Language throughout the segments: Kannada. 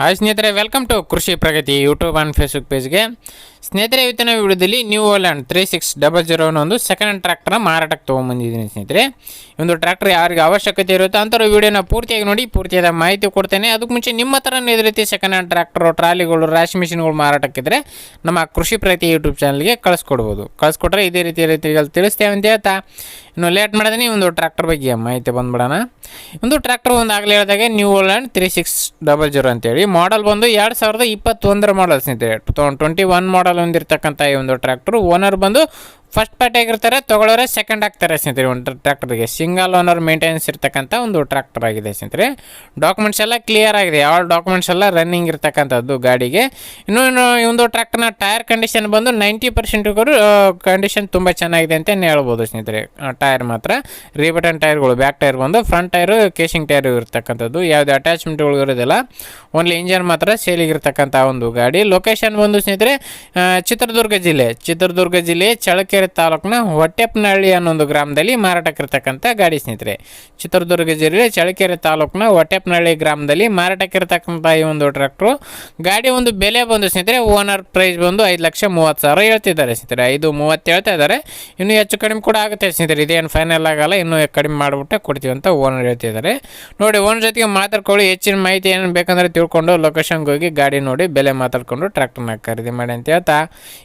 ಹಾಯ್ ಸ್ನೇಹಿತರೆ welcome to Krishi Pragati YouTube and Facebook ಪೇಜ್ಗೆ ಸ್ನೇಹಿತರೆ, ಇವತ್ತಿನ ವಿಡಿಯೋದಲ್ಲಿ New Holland three six double zero ಒಂದು ಸೆಕೆಂಡ್ ಹ್ಯಾಂಡ್ ಟ್ರ್ಯಾಕ್ಟರ್ನ ಮಾರಾಟಕ್ಕೆ ತೊಗೊಂಬಂದಿದ್ದೀನಿ ಸ್ನೇಹಿತರೆ. ಒಂದು ಟ್ರ್ಯಾಕ್ಟರ್ ಯಾರಿಗೆ ಅವಶ್ಯಕತೆ ಇರುತ್ತೋ ಅಂಥವ್ರು ವಿಡಿಯೋನ ಪೂರ್ತಿಯಾಗಿ ನೋಡಿ, ಪೂರ್ತಿಯಾದ ಮಾಹಿತಿ ಕೊಡ್ತೇನೆ. ಅದಕ್ಕೆ ಮುಂಚೆ ನಿಮ್ಮ ಹತ್ರ ಇದೇ ರೀತಿ ಸೆಕೆಂಡ್ ಹ್ಯಾಂಡ್ ಟ್ರ್ಯಾಕ್ಟರು ಟ್ರಾಲಿಗಳು, ರಾಶಿ ಮಿಷಿನ್ಗಳು ಮಾರಾಟಕ್ಕಿದ್ರೆ ನಮ್ಮ ಕೃಷಿ ಪ್ರಗತಿ ಯೂಟ್ಯೂಬ್ ಚಾನಲ್ಗೆ ಕಳಿಸ್ಕೊಡ್ಬೋದು. ಕಳಿಸ್ಕೊಟ್ರೆ ಇದೇ ರೀತಿ ರೀತಿಯಲ್ಲಿ ತಿಳಿಸ್ತೇವೆ ಅಂತ ಹೇಳ್ತಾ. ಇನ್ನು ಲೇಟ್ ಮಾಡಿದ್ರೆ ಒಂದು ಟ್ರ್ಯಾಕ್ಟರ್ ಬಗ್ಗೆ ಮಾಹಿತಿ ಬಂದ್ಬಿಡೋಣ. ಒಂದು ಟ್ರ್ಯಾಕ್ಟರ್ ಒಂದು ಆಗಲೇ ಹೇಳಿದಾಗೆ New Holland three six double zero ಅಂತೇಳಿ ಮಾಡಲ್ ಬಂದು ಎರಡು ಸಾವಿರದ ಇಪ್ಪತ್ತೊಂದರ ಮಾಡಲ್ ಸ್ನೇಹಿತರೆ ಟ್ವೆಂಟಿ ಒನ್ ಮಾಡಲ್ ಹೊಂದಿರತಕ್ಕಂಥ ಈ ಒಂದು ಟ್ರ್ಯಾಕ್ಟರ್ ಓನರ್ ಬಂದು ಫಸ್ಟ್ ಪಾರ್ಟಿ ಆಗಿರ್ತಾರೆ, ತಗೊಳ್ಳೋರೆ ಸೆಕೆಂಡ್ ಆಗ್ತಾರೆ ಸ್ನೇಹಿತರೆ. ಒಂದು ಟ್ರ್ಯಾಕ್ಟರ್ಗೆ ಸಿಂಗಲ್ ಓನರ್ ಮೇಂಟೆನೆನ್ಸ್ ಇರ್ತಕ್ಕಂಥ ಒಂದು ಟ್ರ್ಯಾಕ್ಟರ್ ಆಗಿದೆ ಸ್ನೇಹಿತರೆ. ಡಾಕ್ಯುಮೆಂಟ್ಸ್ ಎಲ್ಲ ಕ್ಲಿಯರ್ ಆಗಿದೆ. ಯಾವ ಡಾಕ್ಯುಮೆಂಟ್ಸ್ ಎಲ್ಲ ರನ್ನಿಂಗ್ ಇರ್ತಕ್ಕಂಥದ್ದು ಗಾಡಿಗೆ. ಇನ್ನು ಒಂದು ಟ್ರ್ಯಾಕ್ಟರ್ನ ಟೈರ್ ಕಂಡೀಷನ್ ಬಂದು ನೈಂಟಿ ಪರ್ಸೆಂಟ್ಗೂ ಕಂಡೀಷನ್ ತುಂಬ ಚೆನ್ನಾಗಿದೆ ಅಂತ ಹೇಳ್ಬೋದು ಸ್ನೇಹಿತರೆ. ಟೈರ್ ಮಾತ್ರ. ರೀಬಟನ್ ಟೈರ್ಗಳು ಬ್ಯಾಕ್ ಟೈರ್ ಬಂದು ಫ್ರಂಟ್ ಟೈರು ಕೇಸಿಂಗ್ ಟೈರ್ ಇರ್ತಕ್ಕಂಥದ್ದು. ಯಾವುದೇ ಅಟ್ಯಾಚ್ಮೆಂಟ್ಗಳು ಇರೋದಿಲ್ಲ. ಓನ್ಲಿ ಇಂಜನ್ ಮಾತ್ರ ಸೇಲಿಗಿರ್ತಕ್ಕಂಥ ಒಂದು ಗಾಡಿ. ಲೊಕೇಶನ್ ಬಂದು ಸ್ನೇಹಿತರೆ ಚಿತ್ರದುರ್ಗ ಜಿಲ್ಲೆ. ಚಿತ್ರದುರ್ಗ ಜಿಲ್ಲೆ ಚಳ್ಳಕೆರೆ ತಾಲೂಕಿನ ಹೊಟ್ಟೆಪ್ಪನಹಳ್ಳಿ ಅನ್ನೋ ಒಂದು ಗ್ರಾಮದಲ್ಲಿ ಮಾರಾಟಕ್ಕಿರ್ತಕ್ಕಂಥ ಗಾಡಿ ಸ್ನೇಹಿತರೆ. ಚಿತ್ರದುರ್ಗ ಜಿಲ್ಲೆ ಚಳ್ಳಕೆರೆ ತಾಲೂಕಿನ ಹೊಟ್ಟೆಪ್ಪನಹಳ್ಳಿ ಗ್ರಾಮದಲ್ಲಿ ಮಾರಾಟಕ್ಕಿರ್ತಕ್ಕಂಥ ಈ ಒಂದು ಟ್ರ್ಯಾಕ್ಟ್ರು ಗಾಡಿ ಒಂದು ಬೆಲೆ ಬಂದು ಸ್ನೇಹಿತರೆ, ಓನರ್ ಪ್ರೈಸ್ ಬಂದು ಐದು ಲಕ್ಷ ಮೂವತ್ತು ಸಾವಿರ ಹೇಳ್ತಿದ್ದಾರೆ ಸ್ನೇಹಿತರೆ. ಐದು ಮೂವತ್ತು ಹೇಳ್ತಾ ಇದ್ದಾರೆ. ಇನ್ನೂ ಹೆಚ್ಚು ಕಡಿಮೆ ಕೂಡ ಆಗುತ್ತೆ ಸ್ನೇಹಿತರೆ. ಇದೇನು ಫೈನಲ್ ಆಗಲ್ಲ, ಇನ್ನೂ ಕಡಿಮೆ ಮಾಡಿಬಿಟ್ಟೆ ಕೊಡ್ತೀವಿ ಅಂತ ಓನರ್ ಹೇಳ್ತಿದ್ದಾರೆ. ನೋಡಿ, ಓನರ್ ಜೊತೆಗೆ ಮಾತಾಡ್ಕೊಳ್ಳಿ. ಹೆಚ್ಚಿನ ಮಾಹಿತಿ ಏನು ಬೇಕಂದ್ರೆ ತಿಳ್ಕೊಂಡು ಲೊಕೇಶನ್ಗೆ ಹೋಗಿ ಗಾಡಿ ನೋಡಿ, ಬೆಲೆ ಮಾತಾಡ್ಕೊಂಡು ಟ್ರ್ಯಾಕ್ಟರ್ನ ಖರೀದಿ ಮಾಡಿ ಅಂತ ಹೇಳ್ತಾ.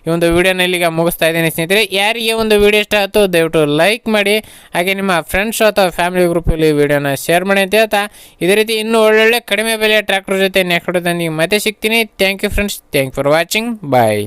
ಈ ಒಂದು ವಿಡಿಯೋನ ಈಗ ಮುಗಿಸ್ತಾ ಇದ್ದೀನಿ ಸ್ನೇಹಿತರೆ. ಯಾರಿಗೆ ಒಂದು ವಿಡಿಯೋ ಇಷ್ಟ ಆಯಿತು ದಯವಿಟ್ಟು ಲೈಕ್ ಮಾಡಿ. ಹಾಗೆ ನಿಮ್ಮ ಫ್ರೆಂಡ್ಸ್ ಅಥವಾ ಫ್ಯಾಮಿಲಿ ಗ್ರೂಪಲ್ಲಿ ವಿಡಿಯೋನ ಶೇರ್ ಮಾಡಿ ಅಂತ ಹೇಳ್ತಾ. ಇದೇ ರೀತಿ ಇನ್ನೂ ಒಳ್ಳೊಳ್ಳೆ ಕಡಿಮೆ ಬೆಲೆಯ ಟ್ರ್ಯಾಕ್ಟರ್ ಜೊತೆ ನೆಕ್ಸ್ಟ್ ಮತ್ತೆ ಸಿಗ್ತೀನಿ. Thank you friends thank for watching bye